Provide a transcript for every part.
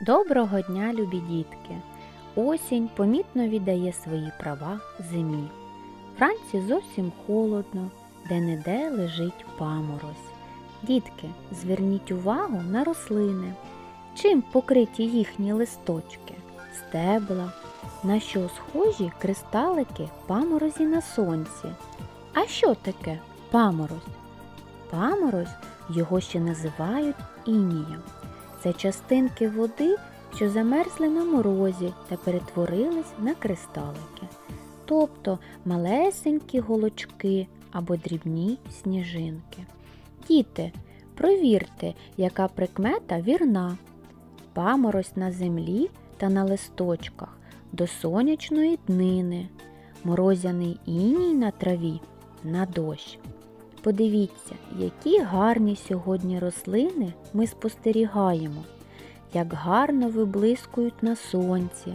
Доброго дня, любі дітки! Осінь помітно віддає свої права зимі. Вранці зовсім холодно, де-не-де лежить паморозь. Дітки, зверніть увагу на рослини. Чим покриті їхні листочки, стебла, на що схожі кристалики паморозі на сонці. А що таке паморозь? Паморозь його ще називають інієм. Це частинки води, що замерзли на морозі та перетворились на кристалики, тобто малесенькі голочки або дрібні сніжинки. Діти, провірте, яка прикмета вірна. Паморозь на землі та на листочках до сонячної днини, морозяний іній на траві на дощ. Подивіться, які гарні сьогодні рослини ми спостерігаємо, як гарно виблискують на сонці.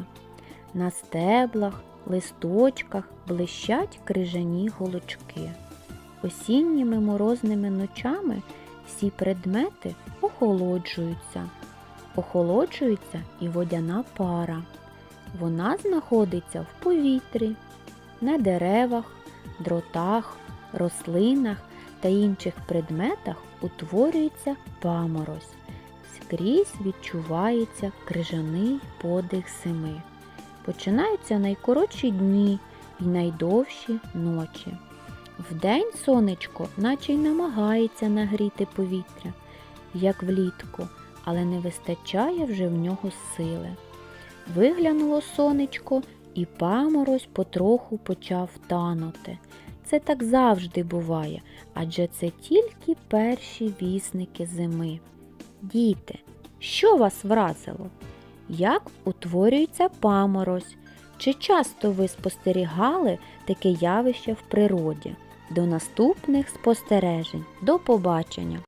На стеблах, листочках блищать крижані голочки. Осінніми морозними ночами всі предмети охолоджуються. Охолоджується і водяна пара. Вона знаходиться в повітрі, на деревах, дротах, рослинах та інших предметах утворюється паморозь. Скрізь відчувається крижаний подих зими. Починаються найкоротші дні і найдовші ночі. Вдень сонечко наче й намагається нагріти повітря, як влітку, але не вистачає вже в нього сили. Виглянуло сонечко, і паморозь потроху почав танути. Це так завжди буває, адже це тільки перші вісники зими. Діти, що вас вразило? Як утворюється паморозь? Чи часто ви спостерігали таке явище в природі? До наступних спостережень. До побачення!